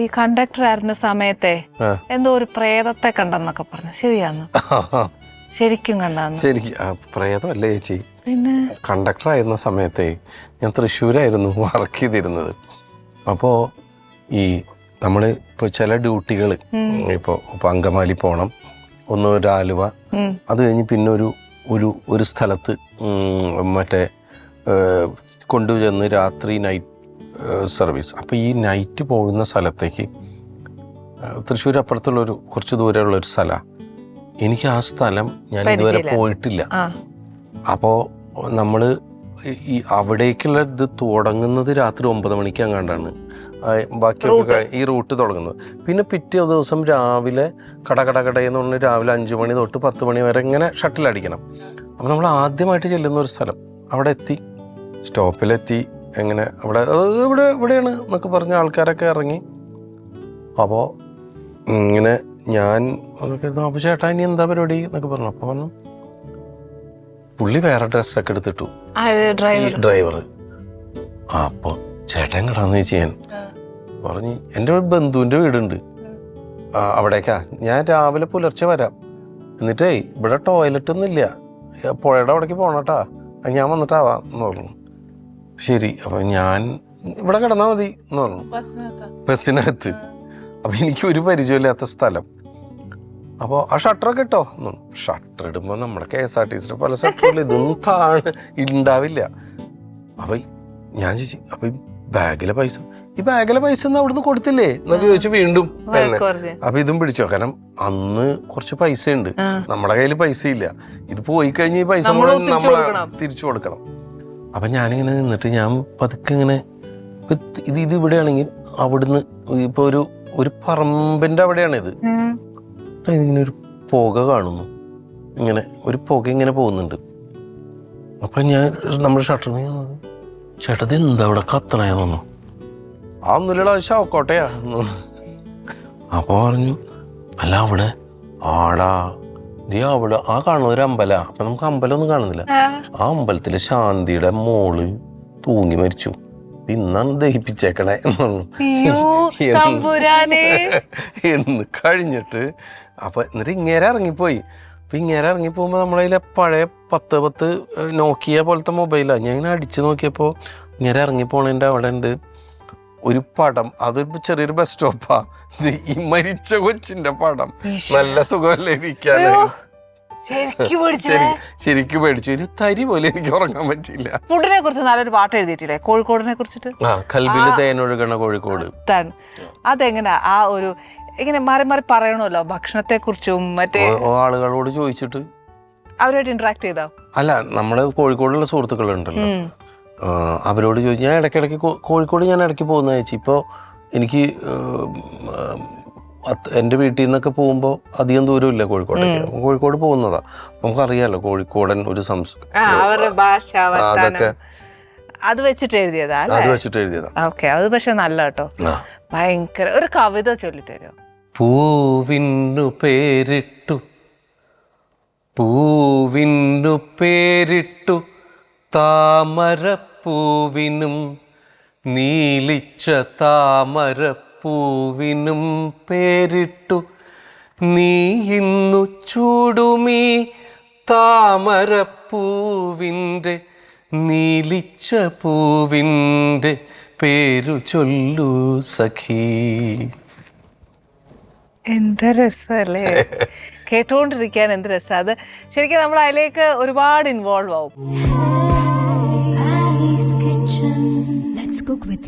ഈ കണ്ടക്ടർ ആയിരുന്ന സമയത്തെ എന്തോ ഒരു പ്രേതത്തെ കണ്ടെന്നൊക്കെ പറഞ്ഞു. ശരിയാന്ന്? ശരിക്കും കണ്ടാന്ന്. ശരിക്കും പ്രേതമല്ലേ ചേച്ചി? പിന്നെ? കണ്ടക്ടർ ആയിരുന്ന സമയത്തെ ഞാൻ തൃശ്ശൂരായിരുന്നു വർക്ക് ചെയ്തിരുന്നത്. അപ്പോ ഈ നമ്മൾ ഇപ്പോൾ ചില ഡ്യൂട്ടികൾ ഇപ്പോൾ ഇപ്പോൾ അങ്കമാലി പോകണം ഒന്ന് ഒരു ആലുവ. അത് കഴിഞ്ഞ് പിന്നെ ഒരു ഒരു ഒരു സ്ഥലത്ത് മറ്റേ കൊണ്ടുചെന്ന് രാത്രി നൈറ്റ് സർവീസ് അപ്പോൾ ഈ നൈറ്റ് പോകുന്ന സ്ഥലത്തേക്ക് തൃശ്ശൂർ അപ്പുറത്തുള്ളൊരു കുറച്ച് ദൂരെയുള്ള ഒരു സ്ഥലമാണ് എനിക്ക് ആ സ്ഥലം ഞാൻ ഇതുവരെ പോയിട്ടില്ല. അപ്പോൾ നമ്മൾ ഈ അവിടേക്കുള്ള ഇത് തുടങ്ങുന്നത് രാത്രി ഒമ്പത് മണിക്ക് അങ്ങാണ്ടാണ് ബാക്കിയൊക്കെ ഈ റൂട്ട് തുടങ്ങുന്നത്. പിന്നെ പിറ്റേ ദിവസം രാവിലെ കട കട കടയെന്ന് പറഞ്ഞ് രാവിലെ അഞ്ച് മണി തൊട്ട് പത്ത് മണി വരെ ഇങ്ങനെ ഷട്ടിൽ അടിക്കണം അപ്പോൾ നമ്മൾ ആദ്യമായിട്ട് ചെല്ലുന്ന ഒരു സ്ഥലം. അവിടെ എത്തി. സ്റ്റോപ്പിലെത്തി എങ്ങനെ അവിടെ "അത് ഇവിടെ ഇവിടെയാണ് എന്നൊക്കെ പറഞ്ഞ ആൾക്കാരൊക്കെ ഇറങ്ങി. അപ്പോൾ ഇങ്ങനെ ഞാൻ അപ്പോൾ ചേട്ടാ ഇനി എന്താ പരിപാടി? എന്നൊക്കെ പറഞ്ഞു. അപ്പോൾ പറഞ്ഞു പുള്ളി വേറെ ഡ്രസ്സൊക്കെ എടുത്തിട്ടു. ഡ്രൈവർ ആ അപ്പോൾ ചേട്ടൻ കിടാന്ന് ചോദിച്ചു ഞാൻ പറഞ്ഞു എന്റെ ബന്ധുവിന്റെ വീടുണ്ട്. ആ അവിടേക്കാ. ഞാൻ രാവിലെ പുലർച്ചെ വരാം. എന്നിട്ടേ ഇവിടെ ടോയ്ലറ്റ് ഒന്നും ഇല്ല ഏ, പുഴയുടെ അവിടേക്ക് പോകണട്ടാ ഞാൻ വന്നിട്ടാവാം എന്ന് പറഞ്ഞു. ശരി അപ്പം ഞാൻ ഇവിടെ കിടന്നാൽ മതി എന്ന് പറഞ്ഞു. ബസ്സിനകത്ത്. അപ്പം എനിക്ക് ഒരു പരിചയമില്ലാത്ത സ്ഥലം. അപ്പോൾ ആ ഷട്ടറൊക്കെ ഇട്ടോ ഷട്ടർ ഇടുമ്പോൾ നമ്മുടെ കെ എസ് ആർ ടി സിയുടെ പല ഷട്ടറുകളും ഇതൊന്നും താണ് ഉണ്ടാവില്ല അപ്പൊ ഞാൻ ചോദിച്ചു അപ്പൊ ബാഗിലെ പൈസ ഈ ബാഗിലെ പൈസ ഒന്നും അവിടുന്ന് കൊടുത്തില്ലേ? എന്നൊക്കെ ചോദിച്ചു വീണ്ടും അപ്പൊ ഇതും പിടിച്ചോ കാരണം അന്ന് കുറച്ച് പൈസ ഉണ്ട് നമ്മുടെ കയ്യിൽ പൈസ ഇല്ല ഇത് പോയി കഴിഞ്ഞ് ഈ പൈസ നമ്മൾ തിരിച്ചു കൊടുക്കണം. അപ്പൊ ഞാനിങ്ങനെ നിന്നിട്ട് ഞാൻ പതുക്കെ ഇങ്ങനെ ഇത് ഇത് ഇവിടെയാണെങ്കിൽ അവിടുന്ന് ഇപ്പൊ ഒരു ഒരു പറമ്പിന്റെ അവിടെയാണ് ഇത് ഇങ്ങനെ ഒരു പുക കാണുന്നു. ഇങ്ങനെ ഒരു പുക ഇങ്ങനെ പോകുന്നുണ്ട്. അപ്പൊ ഞാൻ നമ്മുടെ ഷട്ടർ ചേട്ടത് എന്താ അവിടെ കത്തണേന്നു ആ ഒന്നുമില്ലടാ ശവക്കോട്ടയാ അപ്പൊ പറഞ്ഞു അല്ല അവിടെ ആടാ നീ അവിടെ ആ കാണുന്ന ഒരു അമ്പല. അപ്പൊ നമുക്ക് അമ്പലമൊന്നും കാണുന്നില്ല. ആ. അമ്പലത്തിലെ ശാന്തിയുടെ മോൾ തൂങ്ങി മരിച്ചു. ഇന്നാണ് ദഹിപ്പിച്ചേക്കണേ എന്ന് കഴിഞ്ഞിട്ട് അപ്പൊ എന്നിട്ട് ഇങ്ങേരെ ഇറങ്ങിപ്പോയി. അപ്പൊ ഇങ്ങേരെ ഇറങ്ങിപ്പോകുമ്പോ നമ്മളതിലെ പഴയ പത്ത് പത്ത് നോക്കിയ പോലത്തെ മൊബൈലാണ് ഞാൻ ഇങ്ങനെ അടിച്ചു നോക്കിയപ്പോ ഇങ്ങനെ ഇറങ്ങിപ്പോണതിന്റെ അവിടെ ഉണ്ട്. ഒരു പടം അതൊരു ചെറിയൊരു ബസ് സ്റ്റോപ്പാ ഈ മരിച്ച കൊച്ചിന്റെ പടം. നല്ല സുഖമല്ലേ ഇരിക്കാന് ശരിക്കും പേടിച്ചു. ഒരു തരി പോലെ എനിക്ക് ഉറങ്ങാൻ പറ്റില്ല ഫുഡിനെ കുറിച്ച് നല്ലൊരു പാട്ട് എഴുതിയിട്ടില്ലേ? കോഴിക്കോടിനെ കുറിച്ചിട്ട്? ആ തേനൊഴുകണ കോഴിക്കോട്. അതെങ്ങനെ? ആ ഒരു ഇങ്ങനെ മാറി മാറി പറയണമല്ലോ ഭക്ഷണത്തെ കുറിച്ചും മറ്റേ ആളുകളോട് ചോദിച്ചിട്ട്. അവരുമായിട്ട് ഇന്ററാക്ട് ചെയ്താ? അല്ല നമ്മൾ കോഴിക്കോടുള്ള സുഹൃത്തുക്കളുണ്ടല്ലോ. അവരോട് ചോദിച്ചു ഞാൻ ഇടയ്ക്കിടയ്ക്ക് കോഴിക്കോട് ഞാൻ ഇടയ്ക്ക് പോകുന്ന ചേച്ചി. ഇപ്പോൾ എനിക്ക് എന്റെ വീട്ടിൽ നിന്നൊക്കെ പോകുമ്പോൾ അധികം ദൂരമില്ല കോഴിക്കോട്ടേക്ക്. കോഴിക്കോട് പോകുന്നതാ. നമുക്കറിയാലോ കോഴിക്കോടൻ ഒരു സംസ്കാരം അതൊക്കെ അത് വെച്ചിട്ട് എഴുതിയതാ അത് വെച്ചിട്ട് എഴുതിയതാ. ഓക്കെ അത് പക്ഷെ നല്ല കേട്ടോ ഭയങ്കര ഒരു കവിത ചൊല്ലിത്തരോ പൂവിന്നു പേരിട്ടു. പൂവിന്നു പേരിട്ടു. താമരപ്പൂവിനും നീലിച്ച താമരപ്പൂവിനും പേരിട്ടു. നീ ഇന്നു ചൂടുമീ താമരപ്പൂവിന്റെ നീലിച്ച പൂവിന്റെ പേരു ചൊല്ലു സഖീ. എന്ത് രസല്ലേ? കേട്ടുകൊണ്ടിരിക്കാൻ എന്ത് രസം? അത് ശരിക്കും നമ്മൾ അതിലേക്ക് ഒരുപാട് ഇൻവോൾവ് ആവും. Let's cook with.